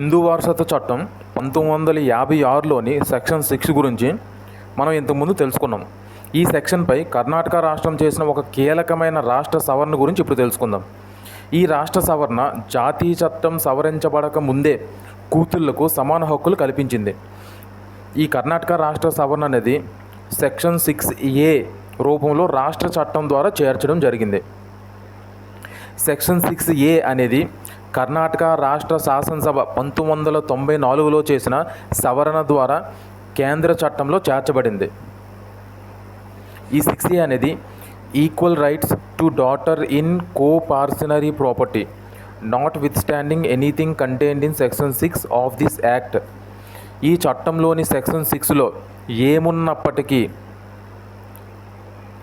హిందూ వారసత్వ చట్టం పంతొమ్మిది వందల యాభై ఆరులోని సెక్షన్ సిక్స్ గురించి మనం ఇంతకుముందు తెలుసుకున్నాం. ఈ సెక్షన్పై కర్ణాటక రాష్ట్రం చేసిన ఒక కీలకమైన రాష్ట్ర సవరణ గురించి ఇప్పుడు తెలుసుకుందాం. ఈ రాష్ట్ర సవరణ జాతీయ చట్టం సవరించబడక ముందే కూతుళ్ళకు సమాన హక్కులు కల్పించింది. ఈ కర్ణాటక రాష్ట్ర సవరణ అనేది సెక్షన్ సిక్స్ ఏ రూపంలో రాష్ట్ర చట్టం ద్వారా చేర్చడం జరిగింది. సెక్షన్ సిక్స్ ఏ అనేది కర్ణాటక రాష్ట్ర శాసనసభ పంతొమ్మిది వందల తొంభై నాలుగులో చేసిన సవరణ ద్వారా కేంద్ర చట్టంలో చేర్చబడింది. ఈ సిక్స్ అనేది equal rights to daughter in coparcenary property notwithstanding anything contained in section six of this act ఈ చట్టంలోని సెక్షన్ సిక్స్లో ఏమున్నప్పటికీ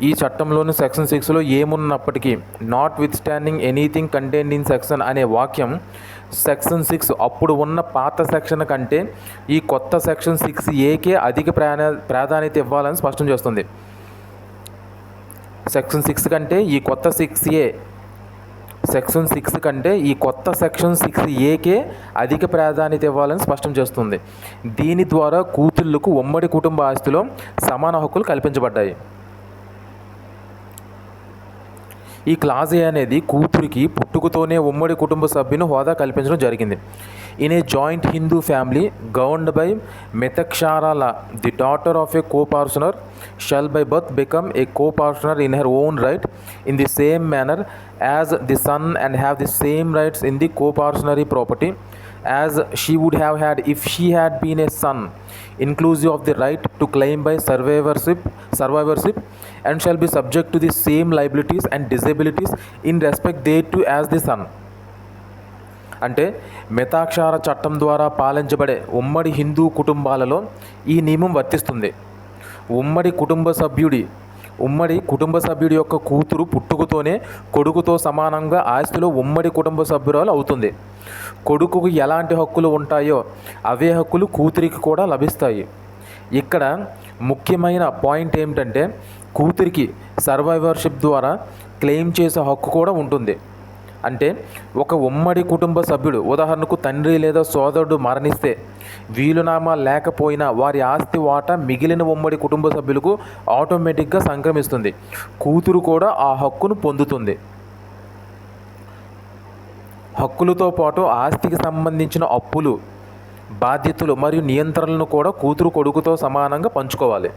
ఈ చట్టంలోని సెక్షన్ సిక్స్లో ఏమున్నప్పటికీ notwithstanding anything content in section అనే వాక్యం సెక్షన్ సిక్స్ అప్పుడు ఉన్న పాత సెక్షన్ కంటే ఈ కొత్త సెక్షన్ సిక్స్ ఏకే అధిక ప్రాణ ప్రాధాన్యత ఇవ్వాలని స్పష్టం చేస్తుంది. సెక్షన్ సిక్స్ కంటే ఈ కొత్త సిక్స్ ఏ సెక్షన్ సిక్స్ కంటే ఈ కొత్త సెక్షన్ సిక్స్ ఏకే అధిక ప్రాధాన్యత ఇవ్వాలని స్పష్టం చేస్తుంది. దీని ద్వారా కూతుళ్ళకు ఉమ్మడి కుటుంబ ఆస్తిలో సమాన హక్కులు కల్పించబడ్డాయి. ఈ క్లాజ్ ఏ అనేది కూతురికి పుట్టుకతోనే ఉమ్మడి కుటుంబ సభ్యుని హోదా కల్పించడం జరిగింది. In a joint Hindu family governed by మెతక్షారాల the daughter of a coparcener shall by birth become a coparcener in her own right in the same manner as the son and have the same rights in the coparcenary property as she would have had if she had been a son inclusive of the right to claim by survivorship survivorship and shall be subject to the same liabilities and disabilities in respect thereto as the son అంటే మితాక్షార చట్టం ద్వారా పాలించబడే ఉమ్మడి హిందూ కుటుంబాలలో ఈ నియమం వర్తిస్తుంది ఉమ్మడి కుటుంబ సభ్యుడి ఉమ్మడి కుటుంబ సభ్యుడి యొక్క కూతురు పుట్టుకతోనే కొడుకుతో సమానంగా ఆస్తిలో ఉమ్మడి కుటుంబ సభ్యురాలు అవుతుంది. కొడుకుకు ఎలాంటి హక్కులు ఉంటాయో అవే హక్కులు కూతురికి కూడా లభిస్తాయి. ఇక్కడ ముఖ్యమైన పాయింట్ ఏమిటంటే కూతురికి సర్వైవర్షిప్ ద్వారా క్లెయిమ్ చేసే హక్కు కూడా ఉంటుంది. అంటే ఒక ఉమ్మడి కుటుంబ సభ్యుడు ఉదాహరణకు తండ్రి లేదా సోదరుడు మరణిస్తే వీలునామా లేకపోయినా వారి ఆస్తి వాటా మిగిలిన ఉమ్మడి కుటుంబ సభ్యులకు ఆటోమేటిక్గా సంక్రమిస్తుంది. కూతురు కూడా ఆ హక్కును పొందుతుంది. హక్కులతో పాటు ఆస్తికి సంబంధించిన అప్పులు బాధ్యతలు మరియు నియంత్రణలను కూడా కూతురు కొడుకుతో సమానంగా పంచుకోవాలి.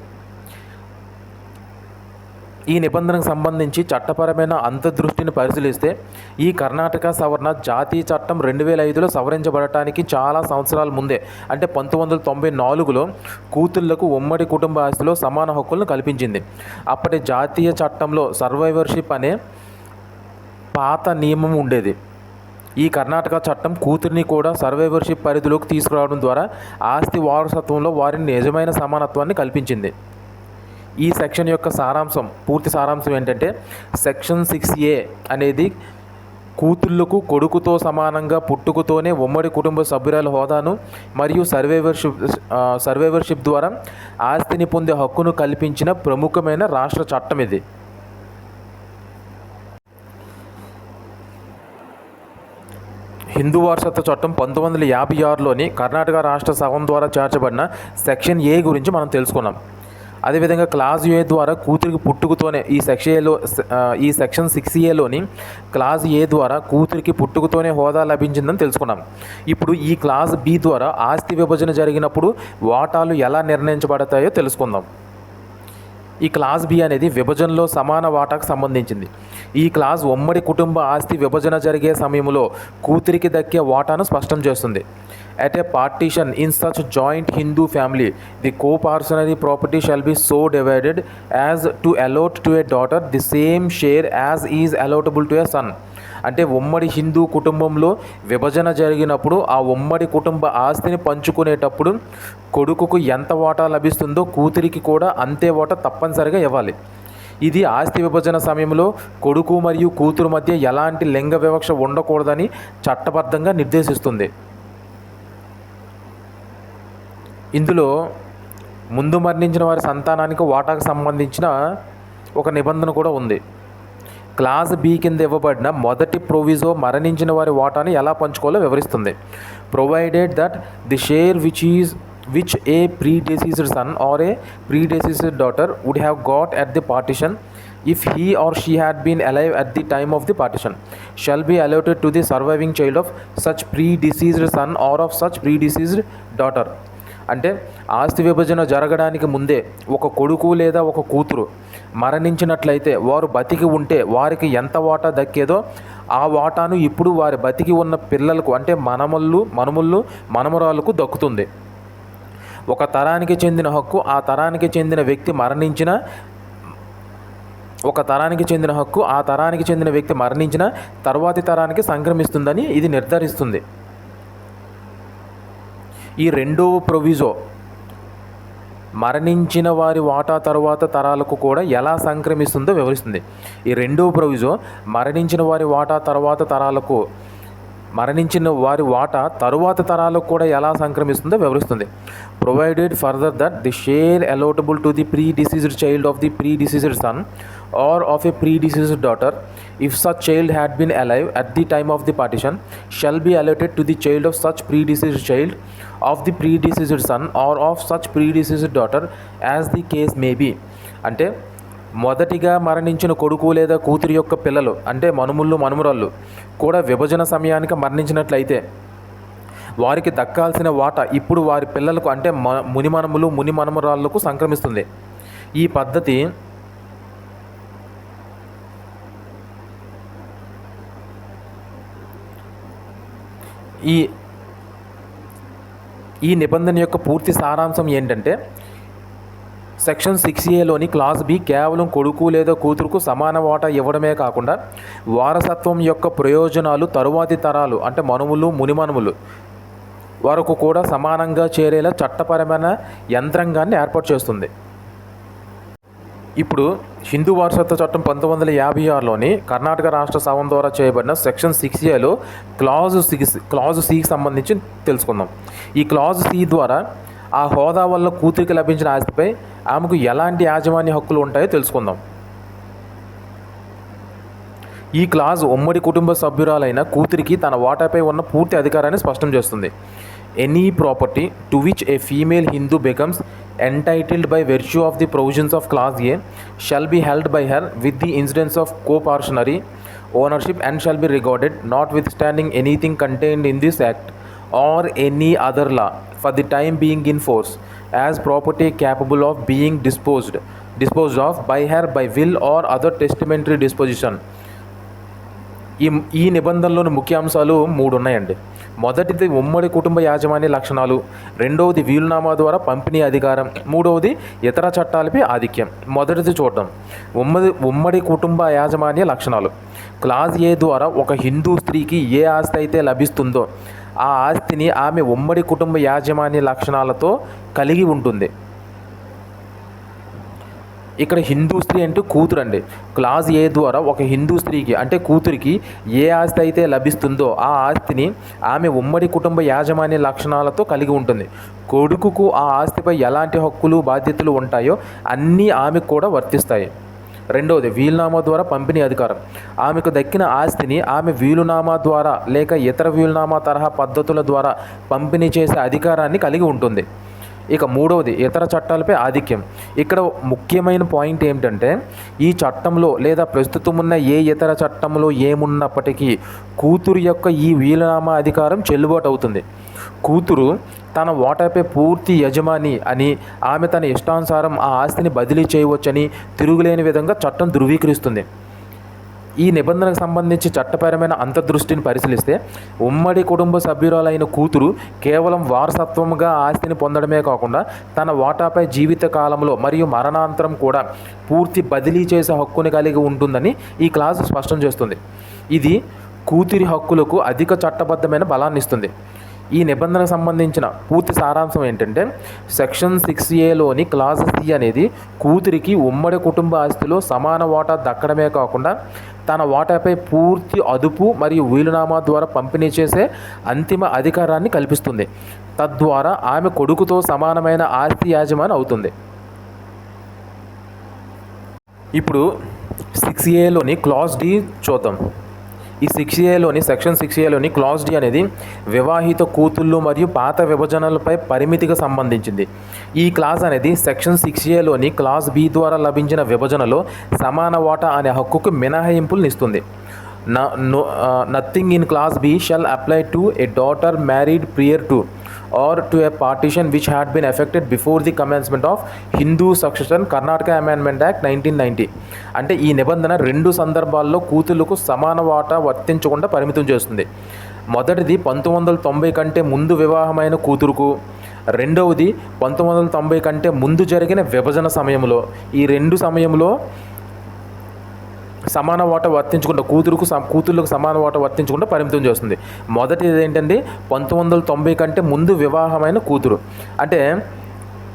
ఈ నిబంధనకు సంబంధించి చట్టపరమైన అంతర్దృష్టిని పరిశీలిస్తే ఈ కర్ణాటక సవరణ జాతీయ చట్టం రెండు వేల ఐదులో సవరించబడటానికి చాలా సంవత్సరాల ముందే అంటే పంతొమ్మిది వందల తొంభై నాలుగులో కూతుళ్ళకు ఉమ్మడి కుటుంబ ఆస్తిలో సమాన హక్కులను కల్పించింది. అప్పటి జాతీయ చట్టంలో సర్వైవర్షిప్ అనే పాత నియమం ఉండేది. ఈ కర్ణాటక చట్టం కూతురిని కూడా సర్వైవర్షిప్ పరిధిలోకి తీసుకురావడం ద్వారా ఆస్తి వారసత్వంలో వారిని నిజమైన సమానత్వాన్ని కల్పించింది. ఈ సెక్షన్ యొక్క సారాంశం పూర్తి సారాంశం ఏంటంటే సెక్షన్ సిక్స్ ఏ అనేది కూతుళ్ళకు కొడుకుతో సమానంగా పుట్టుకతోనే ఉమ్మడి కుటుంబ సభ్యురాల హోదాను మరియు సర్వేవర్షిప్ సర్వైవర్షిప్ ద్వారా ఆస్తిని పొందే హక్కును కల్పించిన ప్రముఖమైన రాష్ట్ర చట్టం ఇది. హిందూ వారసత్వ చట్టం పంతొమ్మిది వందల యాభై ఆరులోని కర్ణాటక రాష్ట్ర సభం ద్వారా చేర్చబడిన సెక్షన్ ఏ గురించి మనం తెలుసుకున్నాం. అదేవిధంగా క్లాస్ ఏ ద్వారా కూతురికి పుట్టుకతోనే ఈ సెక్షన్ ఏలో ఈ సెక్షన్ సిక్స్ ఏలోని క్లాస్ ఏ ద్వారా కూతురికి పుట్టుకతోనే హోదా లభించిందని తెలుసుకున్నాం. ఇప్పుడు ఈ క్లాస్ బి ద్వారా ఆస్తి విభజన జరిగినప్పుడు వాటాలు ఎలా నిర్ణయించబడతాయో తెలుసుకుందాం. ఈ క్లాస్ బి అనేది విభజనలో సమాన వాటాకు సంబంధించింది. ఈ క్లాస్ ఉమ్మడి కుటుంబ ఆస్తి విభజన జరిగే సమయంలో కూతురికి దక్కే వాటాను స్పష్టం చేస్తుంది. At a partition in such joint Hindu family the coparcenary property shall be so divided as to allot to a daughter the same share as is allottable to a son అంటే ఉమ్మడి హిందూ కుటుంబంలో విభజన జరిగినప్పుడు ఆ ఉమ్మడి కుటుంబ ఆస్తిని పంచుకునేటప్పుడు కొడుకుకు ఎంత వాటా లభిస్తుందో కూతురికి కూడా అంతే వాటా తప్పనిసరిగా ఇవ్వాలి. ఇది ఆస్తి విభజన సమయంలో కొడుకు మరియు కూతురు మధ్య ఎలాంటి లింగ వివక్ష ఉండకూడదని చట్టబద్ధంగా నిర్దేశిస్తుంది. ఇందులో ముందు మరణించిన వారి సంతానానికి వాటాకు సంబంధించిన ఒక నిబంధన కూడా ఉంది. క్లాస్ బి కింద ఇవ్వబడిన మొదటి ప్రొవిజో మరణించిన వారి వాటాను ఎలా పంచుకోవాలో వివరిస్తుంది. Provided that the share which is which a predeceased son or a predeceased daughter would have got at the partition if he or she had been alive at the time of the partition the be shall to the surviving child of such predeceased son or of such predeceased daughter అంటే ఆస్తి విభజన జరగడానికి ముందే ఒక కొడుకు లేదా ఒక కూతురు మరణించినట్లయితే వారు బతికి ఉంటే వారికి ఎంత వాటా దక్కేదో ఆ వాటాను ఇప్పుడు వారి బతికి ఉన్న పిల్లలకు అంటే మనమల్లు మనుముళ్ళు మనమురాలకు దక్కుతుంది. ఒక తరానికి చెందిన హక్కు ఆ తరానికి చెందిన వ్యక్తి మరణించిన ఒక తరానికి చెందిన హక్కు ఆ తరానికి చెందిన వ్యక్తి మరణించిన తర్వాతి తరానికి సంక్రమిస్తుందని ఇది నిర్ధారిస్తుంది. ఈ రెండవ ప్రొవిజో మరణించిన వారి వాటా తరువాత తరాలకు కూడా ఎలా సంక్రమిస్తుందో వివరిస్తుంది. ఈ రెండవ ప్రొవిజో మరణించిన వారి వాటా తర్వాత తరాలకు మరణించిన వారి వాటా తరువాత తరాలకు కూడా ఎలా సంక్రమిస్తుందో వివరిస్తుంది. Provided further that the share allottable to the predeceased child of the predeceased son or of a predeceased daughter if such child had been alive at the time of the partition partition be be to the child of such predeceased child of the predeceased son or of such predeceased daughter as the case may అంటే మొదటిగా మరణించిన కొడుకు లేదా కూతురు యొక్క పిల్లలు అంటే మనుముళ్ళు మనుమరాళ్ళు కూడా విభజన సమయానికి మరణించినట్లయితే వారికి దక్కాల్సిన వాటా ఇప్పుడు వారి పిల్లలకు అంటే మ మునిమనములు మునిమనమరాళ్ళకు సంక్రమిస్తుంది. ఈ పద్ధతి ఈ ఈ నిబంధన యొక్క పూర్తి సారాంశం ఏంటంటే సెక్షన్ సిక్స్ ఏలోని క్లాస్ బి కేవలం కొడుకు లేదా కూతురుకు సమాన వాటా ఇవ్వడమే కాకుండా వారసత్వం యొక్క ప్రయోజనాలు తరువాతి తరాలు అంటే మనుములు మునిమనుములు వరకు కూడా సమానంగా చేరేలా చట్టపరమైన యంత్రాంగాన్ని ఏర్పాటు చేస్తుంది. ఇప్పుడు హిందూ వారసత్వ చట్టం పంతొమ్మిది వందల యాభై ఆరులోని కర్ణాటక రాష్ట్ర సభం ద్వారా చేయబడిన సెక్షన్ సిక్స్ ఏలో క్లాజ్ సిక్స్ క్లాజ్ సికి సంబంధించి తెలుసుకుందాం. ఈ క్లాజ్ సి ద్వారా ఆ హోదా వల్ల కూతురికి లభించిన ఆస్తిపై ఆమెకు ఎలాంటి యాజమాన్య హక్కులు ఉంటాయో తెలుసుకుందాం. ఈ క్లాజ్ ఉమ్మడి కుటుంబ సభ్యురాలైన కూతురికి తన వాటాపై ఉన్న పూర్తి అధికారాన్ని స్పష్టం చేస్తుంది. Any property to which a female Hindu becomes entitled by virtue of the provisions of clause A shall be held by her with the incidents of coparcenary ownership and shall be recorded notwithstanding anything contained in this act or any other law for the time being in force as property capable of being disposed disposed of by her by will or other testamentary disposition. ఈ ఈ నిబంధనలోని ముఖ్య అంశాలు మూడు ఉన్నాయండి. మొదటిది ఉమ్మడి కుటుంబ యాజమాన్య లక్షణాలు రెండవది వీలునామా ద్వారా పంపిణీ అధికారం మూడవది ఇతర చట్టాలపై ఆధిక్యం. మొదటిది చూడడం. ఉమ్మడి ఉమ్మడి కుటుంబ యాజమాన్య లక్షణాలు. క్లాజ్ ఏ ద్వారా ఒక హిందూ స్త్రీకి ఏ ఆస్తి అయితే లభిస్తుందో ఆ ఆస్తిని ఆమె ఉమ్మడి కుటుంబ యాజమాన్య లక్షణాలతో కలిగి ఉంటుంది. ఇక్కడ హిందూ స్త్రీ అంటే కూతురు అండి క్లాజ్ ఏ ద్వారా ఒక హిందూ స్త్రీకి అంటే కూతురికి ఏ ఆస్తి అయితే లభిస్తుందో ఆ ఆస్తిని ఆమె ఉమ్మడి కుటుంబ యాజమాన్య లక్షణాలతో కలిగి ఉంటుంది. కొడుకుకు ఆ ఆస్తిపై ఎలాంటి హక్కులు బాధ్యతలు ఉంటాయో అన్నీ ఆమెకు కూడా వర్తిస్తాయి. రెండవది వీలునామా ద్వారా పంపిణీ అధికారం. ఆమెకు దక్కిన ఆస్తిని ఆమె వీలునామా ద్వారా లేక ఇతర వీలునామా తరహా పద్ధతుల ద్వారా పంపిణీ చేసే అధికారాన్ని కలిగి ఉంటుంది. ఇక మూడవది ఇతర చట్టాలపై ఆధిక్యం. ఇక్కడ ముఖ్యమైన పాయింట్ ఏమిటంటే ఈ చట్టంలో లేదా ప్రస్తుతం ఉన్న ఏ ఇతర చట్టంలో ఏమున్నప్పటికీ కూతురు యొక్క ఈ వీలునామా అధికారం చెల్లుబాటు అవుతుంది కూతురు తన వాటాపై పూర్తి యజమాని అని ఆమె తన ఇష్టానుసారం ఆ ఆస్తిని బదిలీ చేయవచ్చని తిరుగులేని విధంగా చట్టం ధృవీకరిస్తుంది. ఈ నిబంధనకు సంబంధించి చట్టపరమైన అంతర్దృష్టిని పరిశీలిస్తే ఉమ్మడి కుటుంబ సభ్యురాలైన కూతురు కేవలం వారసత్వంగా ఆస్తిని పొందడమే కాకుండా తన వాటాపై జీవిత కాలంలో మరియు మరణాంతరం కూడా పూర్తి బదిలీ చేసే హక్కుని కలిగి ఉంటుందని ఈ క్లాసు స్పష్టం చేస్తుంది. ఇది కూతురి హక్కులకు అధిక చట్టబద్ధమైన బలాన్ని ఇస్తుంది. ఈ నిబంధనకు సంబంధించిన పూర్తి సారాంశం ఏంటంటే సెక్షన్ సిక్స్ ఏలోని క్లాస్ సి అనేది కూతురికి ఉమ్మడి కుటుంబ ఆస్తిలో సమాన వాటా దక్కడమే కాకుండా తన వాటాపై పూర్తి అదుపు మరియు వీలునామా ద్వారా పంపిణీ చేసే అంతిమ అధికారాన్ని కల్పిస్తుంది. తద్వారా ఆమె కొడుకుతో సమానమైన ఆస్తి యాజమాని అవుతుంది. ఇప్పుడు సిక్స్ ఏలోని క్లాస్ డి చూద్దాం. ఈ సిక్స్ ఏలోని సెక్షన్ సిక్స్ ఏలోని క్లాస్ డి అనేది వివాహిత కూతుళ్ళు మరియు పాత విభజనలపై పరిమితికి సంబంధించింది. ఈ క్లాస్ అనేది సెక్షన్ సిక్స్ ఏలోని క్లాస్ బి ద్వారా లభించిన విభజనలో సమాన వాటా అనే హక్కుకు మినహాయింపులను ఇస్తుంది. Nothing in clause B shall apply to a daughter married prior to. Or to a partition which had been effected before the commencement of Hindu succession Karnataka amendment act nineteen ninety అంటే ఈ నిబంధన రెండు సందర్భాల్లో కూతుళ్ళకు సమాన వాటా వర్తించకుండా పరిమితం చేస్తుంది. మొదటిది పంతొమ్మిది వందల తొంభై కంటే ముందు వివాహమైన కూతురుకు. రెండవది పంతొమ్మిది వందల తొంభై కంటే ముందు జరిగిన విభజన సమయంలో. ఈ రెండు సమయంలో సమాన ఓట వర్తించకుండా కూతురుకు స- కూతుర్లకు సమాన ఓట వర్తించకుండా పరిమితం చేస్తుంది. మొదటిది ఏంటంటే పంతొమ్మిది వందల తొంభై కంటే ముందు వివాహమైన కూతురు. అంటే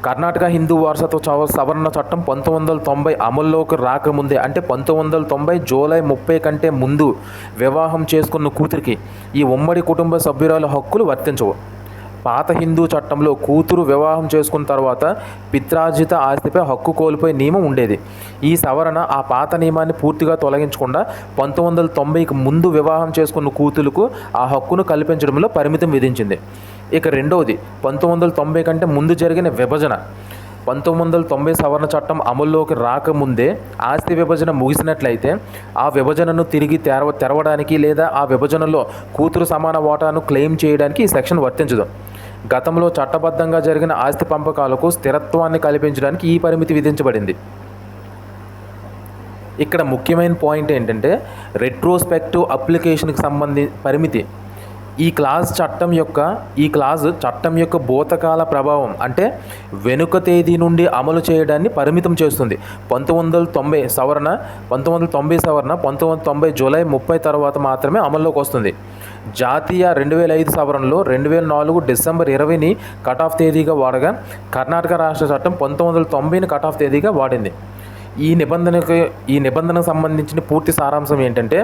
కర్ణాటక హిందూ వారసత్వ చవ- సవరణ చట్టం పంతొమ్మిది వందల తొంభై అమల్లోకి రాకముందే అంటే పంతొమ్మిది వందల తొంభై జూలై ముప్పై కంటే ముందు వివాహం చేసుకున్న కూతురికి ఈ ఉమ్మడి కుటుంబ సభ్యురాల హక్కులు వర్తించవు. పాత హిందూ చట్టంలో కూతురు వివాహం చేసుకున్న తర్వాత పిత్రార్జిత ఆస్తిపై హక్కు కోల్పోయే నియమం ఉండేది. ఈ సవరణ ఆ పాత నియమాన్ని పూర్తిగా తొలగించకుండా పంతొమ్మిది వందల తొంభైకి ముందు వివాహం చేసుకున్న కూతురుకు ఆ హక్కును కల్పించడంలో పరిమితం విధించింది. ఇక రెండవది పంతొమ్మిది వందల తొంభై కంటే ముందు జరిగిన విభజన. పంతొమ్మిది వందల తొంభై సవరణ చట్టం అమల్లోకి రాకముందే ఆస్తి విభజన ముగిసినట్లయితే ఆ విభజనను తిరిగి తెరవ తెరవడానికి లేదా ఆ విభజనలో కూతురు సమాన వాటాను క్లెయిమ్ చేయడానికి ఈ సెక్షన్ వర్తించదు. గతంలో చట్టబద్ధంగా జరిగిన ఆస్తి పంపకాలకు స్థిరత్వాన్ని కల్పించడానికి ఈ పరిమితి విధించబడింది. ఇక్కడ ముఖ్యమైన పాయింట్ ఏంటంటే రెట్రోస్పెక్టివ్ అప్లికేషన్కి సంబంధి పరిమితి. ఈ క్లాజ్ చట్టం యొక్క ఈ క్లాజ్ చట్టం యొక్క భూతకాల ప్రభావం అంటే వెనుక తేదీ నుండి అమలు చేయడాన్ని పరిమితం చేస్తుంది. పంతొమ్మిది వందల తొంభై సవరణ పంతొమ్మిది వందల తొంభై సవరణ పంతొమ్మిది వందల తొంభై జూలై ముప్పై తర్వాత మాత్రమే అమల్లోకి వస్తుంది. జాతీయ రెండు వేల ఐదు సవరణలో రెండు వేల నాలుగు డిసెంబర్ ఇరవైని కట్ ఆఫ్ తేదీగా వాడగా కర్ణాటక రాష్ట్ర చట్టం పంతొమ్మిది వందల తొంభైని కట్ ఆఫ్ తేదీగా వాడింది. ఈ నిబంధనకు ఈ నిబంధనకు సంబంధించిన పూర్తి సారాంశం ఏంటంటే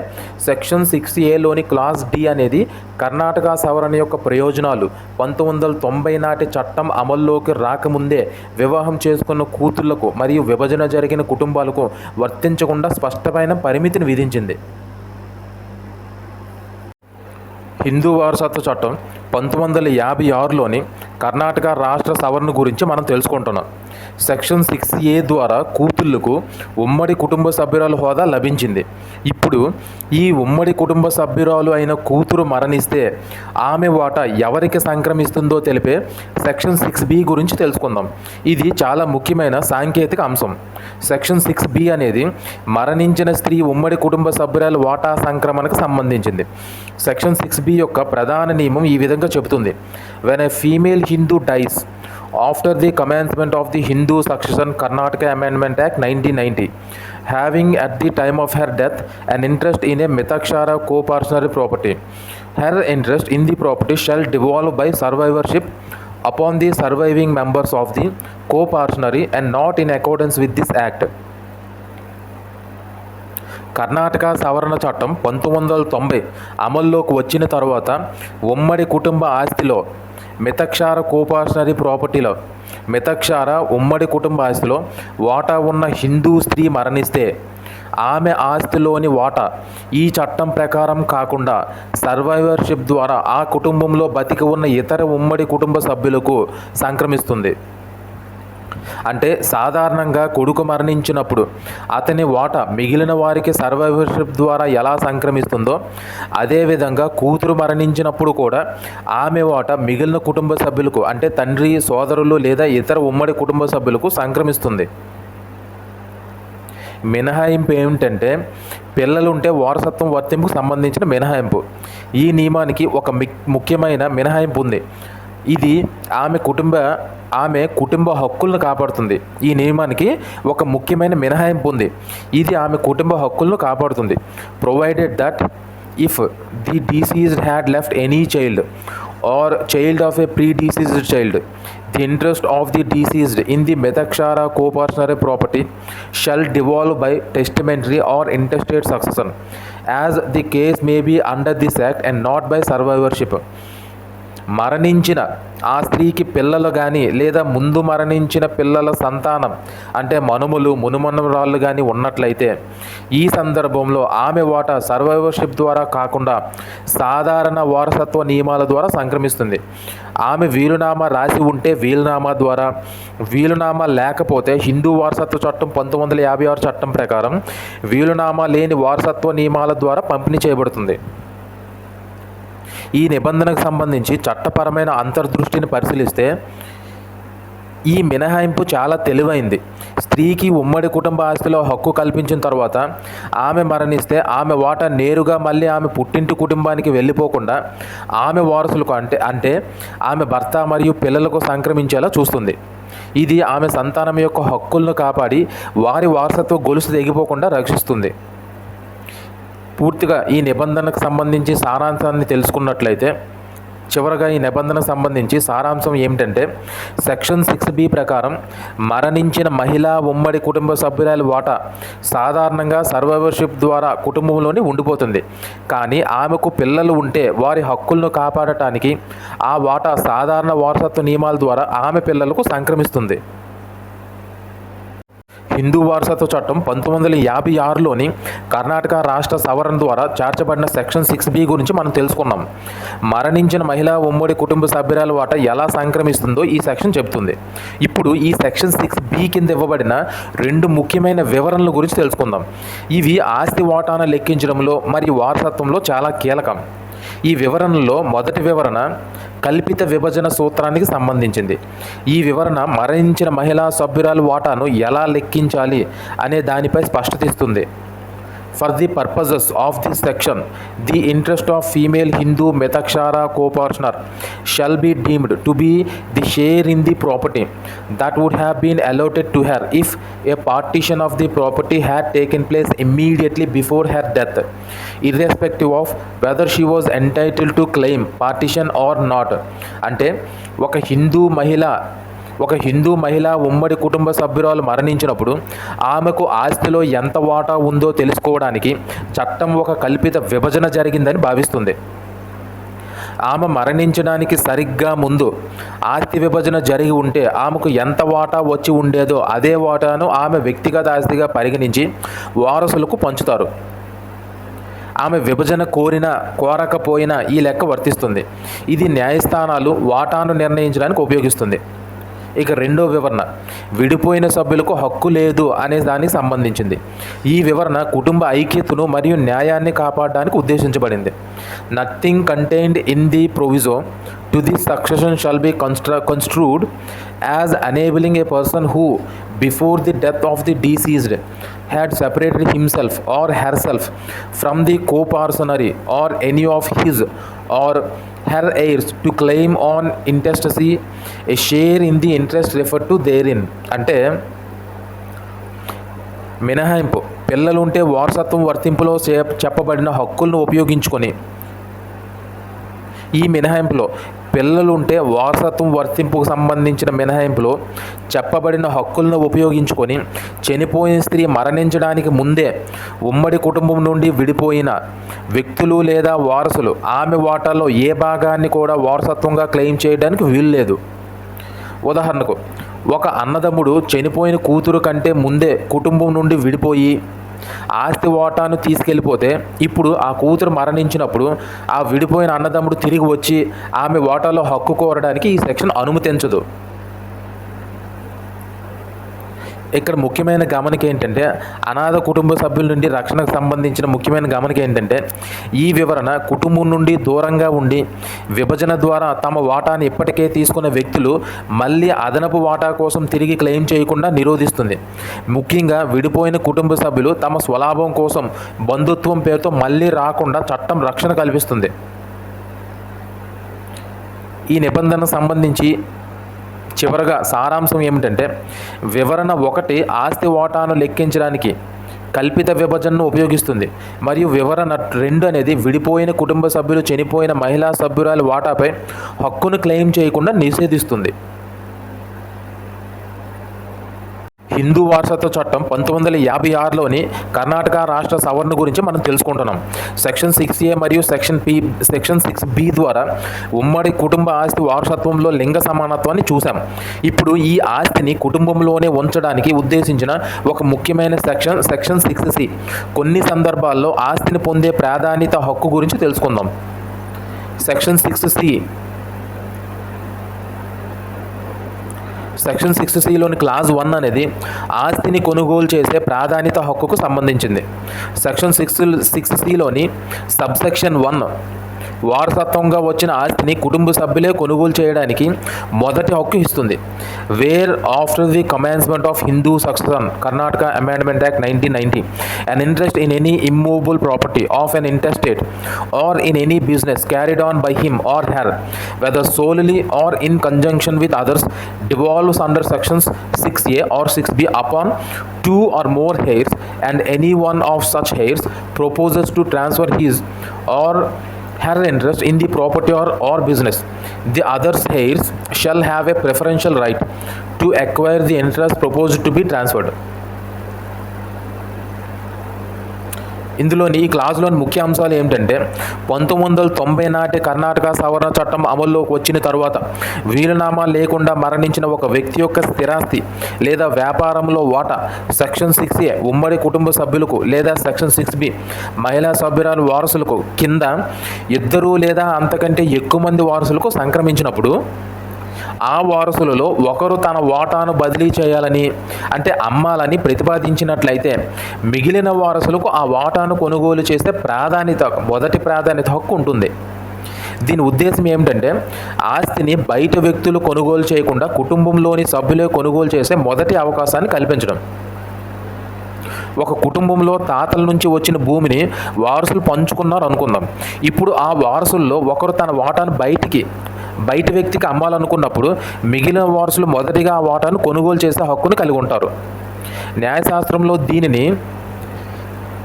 సెక్షన్ సిక్స్ ఏలోని క్లాస్ డి అనేది కర్ణాటక సవరణ యొక్క ప్రయోజనాలు. పంతొమ్మిది వందల తొంభై నాటి చట్టం అమల్లోకి రాకముందే వివాహం చేసుకున్న కూతుళ్ళకు మరియు విభజన జరిగిన కుటుంబాలకు వర్తించకుండా స్పష్టమైన పరిమితిని విధించింది. హిందూ వారసత్వ చట్టం పంతొమ్మిది వందల యాభై ఆరులోని కర్ణాటక రాష్ట్ర సవరణ గురించి మనం తెలుసుకుంటున్నాం. సెక్షన్ సిక్స్ ఏ ద్వారా కూతుళ్ళకు ఉమ్మడి కుటుంబ సభ్యురాలు హోదా లభించింది. ఇప్పుడు ఈ ఉమ్మడి కుటుంబ సభ్యురాలు అయిన కూతురు మరణిస్తే ఆమె వాటా ఎవరికి సంక్రమిస్తుందో తెలిపే సెక్షన్ సిక్స్ బి గురించి తెలుసుకుందాం. ఇది చాలా ముఖ్యమైన సాంకేతిక అంశం. సెక్షన్ సిక్స్ బి అనేది మరణించిన స్త్రీ ఉమ్మడి కుటుంబ సభ్యురాల వాటా సంక్రమణకు సంబంధించింది. సెక్షన్ సిక్స్ బి యొక్క ప్రధాన నియమం ఈ విధంగా చెబుతుంది. When a female Hindu dies after the commencement of the Hindu succession Karnataka amendment act nineteen ninety having at the time of her death and interest in a Mitakshara coparcenary property her interest in the property shall devolve by survivorship upon the surviving members of the co-partnery and not in accordance with this act. Karnataka సవరణ చట్టం పంతొమ్మిది వందల తొంభై అమల్లోకి వచ్చిన తర్వాత ఉమ్మడి కుటుంబ ఆస్తిలో మితక్షార కోపాషనరీ ప్రాపర్టీలో. మితక్షార ఉమ్మడి కుటుంబ ఆస్తిలో వాటా ఉన్న హిందూ స్త్రీ మరణిస్తే ఆమె ఆస్తిలోని వాటా ఈ చట్టం ప్రకారం కాకుండా సర్వైవర్షిప్ ద్వారా ఆ కుటుంబంలో బతికి ఉన్న ఇతర ఉమ్మడి కుటుంబ సభ్యులకు సంక్రమిస్తుంది. అంటే సాధారణంగా కొడుకు మరణించినప్పుడు అతని వాట మిగిలిన వారికి సర్వైవర్షిప్ ద్వారా ఎలా సంక్రమిస్తుందో అదేవిధంగా కూతురు మరణించినప్పుడు కూడా ఆమె వాట మిగిలిన కుటుంబ సభ్యులకు అంటే తండ్రి సోదరులు లేదా ఇతర ఉమ్మడి కుటుంబ సభ్యులకు సంక్రమిస్తుంది. మినహాయింపు ఏమిటంటే పిల్లలుంటే వారసత్వం వర్తింపుకు సంబంధించిన మినహాయింపు. ఈ నియమానికి ఒక ముఖ్యమైన మినహాయింపు ఉంది. ఇది ఆమె కుటుంబ ఆమె కుటుంబ హక్కులను కాపాడుతుంది. ఈ నియమానికి ఒక ముఖ్యమైన మినహాయింపు ఉంది. ఇది ఆమె కుటుంబ హక్కులను కాపాడుతుంది. Provided that if the deceased had left any child or child of a pre deceased child the interest of the deceased in the Mitakshara coparcenary property shall devolve by testamentary or intestate succession as the case may be under this act and not by survivorship మరణించిన ఆ స్త్రీకి పిల్లలు కానీ లేదా ముందు మరణించిన పిల్లల సంతానం అంటే మనుములు మునుమనురాళ్ళు కానీ ఉన్నట్లయితే ఈ సందర్భంలో ఆమె వాటా సర్వైవర్షిప్ ద్వారా కాకుండా సాధారణ వారసత్వ నియమాల ద్వారా సంక్రమిస్తుంది. ఆమె వీలునామా రాసి ఉంటే వీలునామా ద్వారా వీలునామా లేకపోతే హిందూ వారసత్వ చట్టం పంతొమ్మిది వందల యాభై ఆరు చట్టం ప్రకారం వీలునామా లేని వారసత్వ నియమాల ద్వారా పంపిణీ చేయబడుతుంది. ఈ నిబంధనకు సంబంధించి చట్టపరమైన అంతర్దృష్టిని పరిశీలిస్తే ఈ మినహాయింపు చాలా తెలివైంది. స్త్రీకి ఉమ్మడి కుటుంబ ఆస్తిలో హక్కు కల్పించిన తర్వాత ఆమె మరణిస్తే ఆమె వాటా నేరుగా మళ్ళీ ఆమె పుట్టింటి కుటుంబానికి వెళ్ళిపోకుండా ఆమె వారసులకు అంటే అంటే ఆమె భర్త మరియు పిల్లలకు సంక్రమించేలా చూస్తుంది. ఇది ఆమె సంతానం యొక్క హక్కులను కాపాడి వారి వారసత్వ గొలుసు తెగిపోకుండా రక్షిస్తుంది. పూర్తిగా ఈ నిబంధనకు సంబంధించి సారాంశాన్ని తెలుసుకున్నట్లయితే చివరగా ఈ నిబంధనకు సంబంధించి సారాంశం ఏమిటంటే సెక్షన్ సిక్స్ బి ప్రకారం మరణించిన మహిళా ఉమ్మడి కుటుంబ సభ్యురాలి వాటా సాధారణంగా సర్వైవర్షిప్ ద్వారా కుటుంబంలోని ఉండిపోతుంది. కానీ ఆమెకు పిల్లలు ఉంటే వారి హక్కులను కాపాడటానికి ఆ వాటా సాధారణ వారసత్వ నియమాల ద్వారా ఆమె పిల్లలకు సంక్రమిస్తుంది. హిందూ వారసత్వ చట్టం పంతొమ్మిది వందల యాభై ఆరులోని కర్ణాటక రాష్ట్ర సవరణ ద్వారా చేర్చబడిన సెక్షన్ సిక్స్ బి గురించి మనం తెలుసుకున్నాం. మరణించిన మహిళా ఉమ్మడి కుటుంబ సభ్యురాల వాట ఎలా సంక్రమిస్తుందో ఈ సెక్షన్ చెబుతుంది. ఇప్పుడు ఈ సెక్షన్ సిక్స్ బి కింద ఇవ్వబడిన రెండు ముఖ్యమైన వివరణల గురించి తెలుసుకుందాం. ఇవి ఆస్తి వాటాను లెక్కించడంలో మరియు వారసత్వంలో చాలా కీలకం. ఈ వివరణలో మొదటి వివరణ కల్పిత విభజన సూత్రానికి సంబంధించింది. ఈ వివరణ మరణించిన మహిళా సభ్యురాలు వాటాను ఎలా లెక్కించాలి అనే దానిపై స్పష్టత ఇస్తుంది. For the purposes of the section the interest of female Hindu Mitakshara coparcener shall be deemed to be the share in the property that would have been allotted to her if a partition of the property had taken place immediately before her death irrespective of whether she was entitled to claim partition or not అంటే ఒక హిందూ మహిళ ఒక హిందూ మహిళ ఉమ్మడి కుటుంబ సభ్యురాలు మరణించినప్పుడు ఆమెకు ఆస్తిలో ఎంత వాటా ఉందో తెలుసుకోవడానికి చట్టం ఒక కల్పిత విభజన జరిగిందని భావిస్తుంది. ఆమె మరణించడానికి సరిగ్గా ముందు ఆస్తి విభజన జరిగి ఉంటే ఆమెకు ఎంత వాటా వచ్చి ఉండేదో అదే వాటాను ఆమె వ్యక్తిగత ఆస్తిగా పరిగణించి వారసులకు పంచుతారు. ఆమె విభజన కోరినా కోరకపోయినా ఈ లెక్క వర్తిస్తుంది. ఇది న్యాయస్థానాలు వాటాను నిర్ణయించడానికి ఉపయోగిస్తుంది. ఇక రెండో వివరణ విడిపోయిన సభ్యులకు హక్కు లేదు అనే దానికి సంబంధించింది. ఈ వివరణ కుటుంబ ఐక్యతను మరియు న్యాయాన్ని కాపాడడానికి ఉద్దేశించబడింది. Nothing contained in the proviso to the succession shall be కన్స్ట్ర construed as enabling a person who before the death of the deceased had separated himself or herself from the coparcenary or any of his or her heirs to claim on intestacy a share in the interest refer to there in అంటే మినహాయింపు. పిల్లలుంటే వారసత్వం వర్తింపులో చెప్పబడిన హక్కులను ఉపయోగించుకొని. ఈ మినహాయింపులో పిల్లలుంటే వారసత్వం వర్తింపుకు సంబంధించిన మినహాయింపులో చెప్పబడిన హక్కులను ఉపయోగించుకొని చనిపోయిన స్త్రీ మరణించడానికి ముందే ఉమ్మడి కుటుంబం నుండి విడిపోయిన వ్యక్తులు లేదా వారసులు ఆమె వాటాలో ఏ భాగాన్ని కూడా వారసత్వంగా క్లెయిమ్ చేయడానికి వీలు లేదు ఉదాహరణకు ఒక అన్నదమ్ముడు చనిపోయిన కూతురు కంటే ముందే కుటుంబం నుండి విడిపోయి ఆస్తి ఓటాను తీసుకెళ్ళిపోతే ఇప్పుడు ఆ కూతురు మరణించినప్పుడు ఆ విడిపోయిన అన్నదమ్ముడు తిరిగి వచ్చి ఆమె ఓటాలో హక్కు కోరడానికి ఈ సెక్షన్ అనుమతించదు. ఇక్కడ ముఖ్యమైన గమనిక ఏంటంటే అనాథ కుటుంబ సభ్యుల నుండి రక్షణకు సంబంధించిన ముఖ్యమైన గమనిక ఏంటంటే ఈ వివరణ కుటుంబం నుండి దూరంగా ఉండి విభజన ద్వారా తమ వాటాను ఇప్పటికే తీసుకున్న వ్యక్తులు మళ్ళీ అదనపు వాటా కోసం తిరిగి క్లెయిమ్ చేయకుండా నిరోధిస్తుంది. ముఖ్యంగా విడిపోయిన కుటుంబ సభ్యులు తమ స్వలాభం కోసం బంధుత్వం పేరుతో మళ్ళీ రాకుండా చట్టం రక్షణ కల్పిస్తుంది. ఈ నిబంధన సంబంధించి చివరగా సారాంశం ఏమిటంటే వివరణ ఒకటి ఆస్తి వాటాను లెక్కించడానికి కల్పిత విభజనను ఉపయోగిస్తుంది. మరియు వివరణ రెండు అనేది విడిపోయిన కుటుంబ సభ్యులు చనిపోయిన మహిళా సభ్యురాలి వాటాపై హక్కును క్లెయిమ్ చేయకుండా నిషేధిస్తుంది. హిందూ వారసత్వ చట్టం పంతొమ్మిది వందల యాభై ఆరులోని కర్ణాటక రాష్ట్ర సవరణ గురించి మనం తెలుసుకుంటున్నాం. సెక్షన్ సిక్స్ ఏ మరియు section P section six B ద్వారా ఉమ్మడి కుటుంబ ఆస్తి వారసత్వంలో లింగ సమానత్వాన్ని చూసాం ఇప్పుడు ఈ ఆస్తిని కుటుంబంలోనే ఉంచడానికి ఉద్దేశించిన ఒక ముఖ్యమైన సెక్షన్ సెక్షన్ సిక్స్ సి. కొన్ని సందర్భాల్లో ఆస్తిని పొందే ప్రాధాన్యత హక్కు గురించి తెలుసుకుందాం. Section six C section six సిలోని clause one అనేది ఆస్తిని కొనుగోలు చేసే ప్రాధాన్యత హక్కుకు సంబంధించింది. సెక్షన్ సిక్స్ సిక్స్ సిలోని సబ్సెక్షన్ వన్ వారసత్వంగా వచ్చిన ఆస్తిని కుటుంబ సభ్యులే కొనుగోలు చేయడానికి మొదటి హక్కు ఇస్తుంది. Where after the commencement of Hindu succession Karnataka amendment act nineteen ninety an interest in any immovable property of an intestate or in any business carried on by him or her whether solely or in conjunction with others devolves under sections six A or six B upon two or more heirs and any one of such heirs proposes to transfer his or her interest in the property or, or business. The other heirs shall have a preferential right to acquire the interest proposed to be transferred ఇందులోని ఈ క్లాసులోని ముఖ్య అంశాలు ఏమిటంటే పంతొమ్మిది వందల తొంభై నాటి కర్ణాటక సవరణ చట్టం అమల్లోకి వచ్చిన తర్వాత వీలునామా లేకుండా మరణించిన ఒక వ్యక్తి యొక్క స్థిరాస్తి లేదా వ్యాపారంలో వాటా సెక్షన్ సిక్స్ ఏ ఉమ్మడి కుటుంబ సభ్యులకు లేదా సెక్షన్ సిక్స్ బి మహిళా సభ్యురాలు వారసులకు కింద ఇద్దరు లేదా అంతకంటే ఎక్కువ మంది వారసులకు సంక్రమించినప్పుడు ఆ వారసులలో ఒకరు తన వాటాను బదిలీ చేయాలని అంటే అమ్మాలని ప్రతిపాదించినట్లయితే మిగిలిన వారసులకు ఆ వాటాను కొనుగోలు చేసే ప్రాధాన్యత మొదటి ప్రాధాన్యత హక్కు ఉంటుంది. దీని ఉద్దేశం ఏమిటంటే ఆస్తిని బయట వ్యక్తులు కొనుగోలు చేయకుండా కుటుంబంలోని సభ్యులే కొనుగోలు చేసే మొదటి అవకాశాన్ని కల్పించడం. ఒక కుటుంబంలో తాతల నుంచి వచ్చిన భూమిని వారసులు పంచుకున్నారు అనుకుందాం ఇప్పుడు ఆ వారసుల్లో ఒకరు తన వాటాను బయటికి బయట వ్యక్తికి అమ్మాలనుకున్నప్పుడు మిగిలిన వారసులు మొదటిగా ఆ వాటాను కొనుగోలు చేసే హక్కును కలిగి ఉంటారు. న్యాయశాస్త్రంలో దీనిని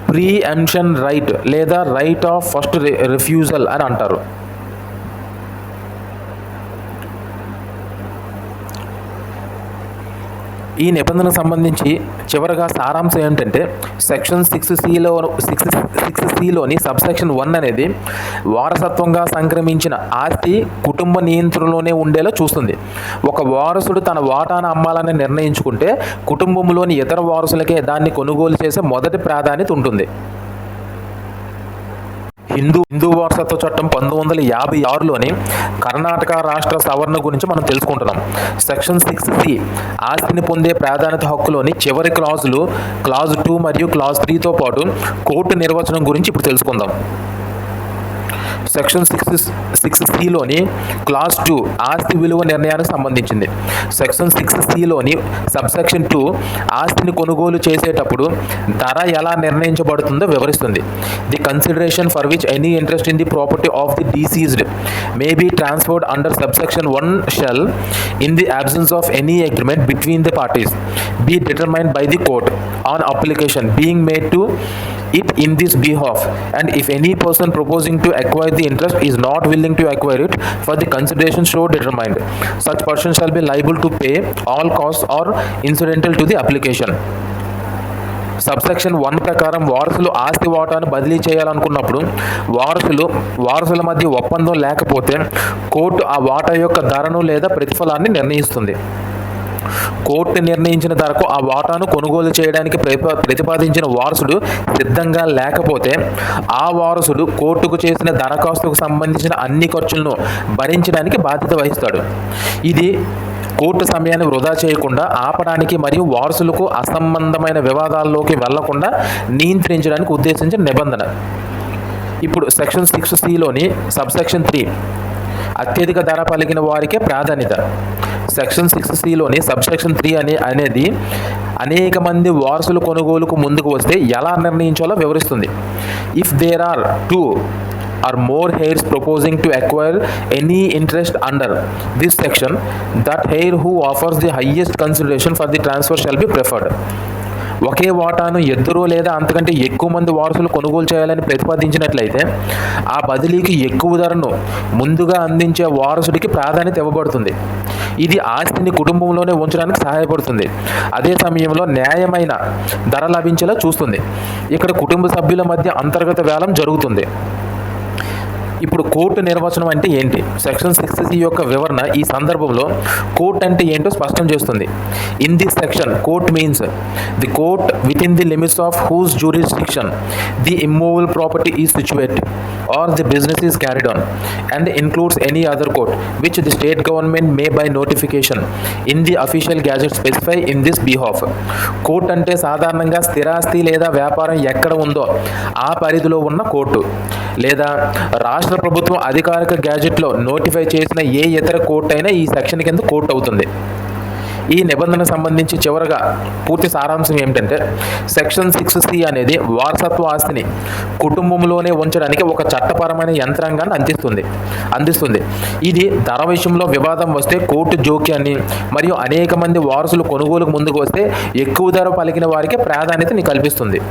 ప్రీ ఎంషన్ రైట్ లేదా రైట్ ఆఫ్ ఫస్ట్ రిఫ్యూజల్ అని అంటారు. ఈ నిబంధనకు సంబంధించి చివరగా సారాంశం ఏంటంటే సెక్షన్ సిక్స్ సిలో సిక్స్ సిక్స్ సిలోని సబ్సెక్షన్ వన్ అనేది వారసత్వంగా సంక్రమించిన ఆస్తి కుటుంబ నియంత్రణలోనే ఉండేలా చూస్తుంది. ఒక వారసుడు తన వాటాను అమ్మాలని నిర్ణయించుకుంటే కుటుంబంలోని ఇతర వారసులకే దాన్ని కొనుగోలు చేసే మొదటి ప్రాధాన్యత ఉంటుంది. హిందూ హిందూ వారసత్వ చట్టం పంతొమ్మిది వందల యాభై ఆరులోని కర్ణాటక రాష్ట్ర సవరణ గురించి మనం తెలుసుకుంటున్నాం. సెక్షన్ సిక్స్ సి ఆస్తిని పొందే ప్రాధాన్యత హక్కులోని చివరి క్లాజులు క్లాజ్ టూ మరియు క్లాజ్ త్రీతో పాటు కోర్టు నిర్వచనం గురించి ఇప్పుడు తెలుసుకుందాం. సెక్షన్ సిక్స్ సిక్స్ సిలోని క్లాస్ టూ ఆస్తి విలువ నిర్ణయానికి సంబంధించింది. సెక్షన్ సిక్స్ సిలోని సబ్సెక్షన్ టూ ఆస్తిని కొనుగోలు చేసేటప్పుడు ధర ఎలా నిర్ణయించబడుతుందో వివరిస్తుంది. The consideration for which any interest in the property of the deceased may be transferred under subsection one shall in the absence of any agreement between the parties be determined by the court on application being made to it in this behalf and if any person proposing to acquire the interest is not willing to acquire it for the consideration so determined such person shall be liable to pay all costs or incidental to the application subsection one ప్రకారం వారసులు ఆస్తి వాటాను బదిలీ చేయాలనుకున్నప్పుడు వారసులు వారసుల మధ్య ఒప్పందం లేకపోతే కోర్టు ఆ వాటా యొక్క ధరను లేదా ప్రతిఫలాన్ని నిర్ణయిస్తుంది కోర్టు నిర్ణయించిన ధరకు ఆ వాటాను కొనుగోలు చేయడానికి ప్రతిపాదించిన వారసుడు సిద్ధంగా లేకపోతే ఆ వారసుడు కోర్టుకు చేసిన దరఖాస్తుకు సంబంధించిన అన్ని ఖర్చులను భరించడానికి బాధ్యత వహిస్తాడు. ఇది కోర్టు సమయాన్ని వృధా చేయకుండా ఆపడానికి మరియు వారసులకు అసంబంధమైన వివాదాల్లోకి వెళ్ళకుండా నియంత్రించడానికి ఉద్దేశించిన నిబంధన. ఇప్పుడు సెక్షన్ సిక్స్ సిలోని సబ్సెక్షన్ త్రీ అత్యధిక ధర పలికిన వారికే ప్రాధాన్యత. సెక్షన్ సిక్స్ సిలోని సబ్ సెక్షన్ త్రీ అని అనేది అనేక మంది వారసులు కొనుగోలుకు ముందుకు వస్తే ఎలా నిర్ణయించాలో వివరిస్తుంది. If there are two or more heirs proposing to acquire any interest under this section that heir who offers the highest consideration for the transfer shall be preferred ఒకే వాటాను ఇద్దరు లేదా అంతకంటే ఎక్కువ మంది వారసులు కొనుగోలు చేయాలని ప్రతిపాదించినట్లయితే ఆ బదిలీకి ఎక్కువ ధరను ముందుగా అందించే వారసుడికి ప్రాధాన్యత ఇవ్వబడుతుంది. ఇది ఆస్తిని కుటుంబంలోనే ఉంచడానికి సహాయపడుతుంది. అదే సమయంలో న్యాయమైన ధర లభించేలా చూస్తుంది. ఇక్కడ కుటుంబ సభ్యుల మధ్య అంతర్గత వేలం జరుగుతుంది. ఇప్పుడు కోర్టు నిర్వచనం అంటే ఏంటి? సెక్షన్ సిక్స్ సి యొక్క వివరణ ఈ సందర్భంలో కోర్ట్ అంటే ఏంటో స్పష్టం చేస్తుంది. In this section court means the court within the limits of whose jurisdiction the immovable property is situate or the business is carried on and includes any other court which the state government may by notification in the official gazette specify in this behalf court అంటే సాధారణంగా స్థిరాస్తి లేదా వ్యాపారం ఎక్కడ ఉందో ఆ పరిధిలో ఉన్న కోర్టు. లేదా రాష్ట్ర ప్రభుత్వం అధికారిక గ్యాజెట్లో నోటిఫై చేసిన ఏ ఇతర కోర్టు అయినా ఈ సెక్షన్ కింద కోర్టు అవుతుంది. ఈ నిబంధనకు సంబంధించి చివరగా పూర్తి సారాంశం ఏమిటంటే సెక్షన్ సిక్స్ సి అనేది వారసత్వ ఆస్తిని కుటుంబంలోనే ఉంచడానికి ఒక చట్టపరమైన యంత్రాంగాన్ని అందిస్తుంది. అందిస్తుంది. ఇది ధర విషయంలో వివాదం వస్తే కోర్టు జోక్యాన్ని మరియు అనేక మంది వారసులు కొనుగోలుకు ముందుకు వస్తే ఎక్కువ ధర పలికిన వారికి ప్రాధాన్యతని కల్పిస్తుంది.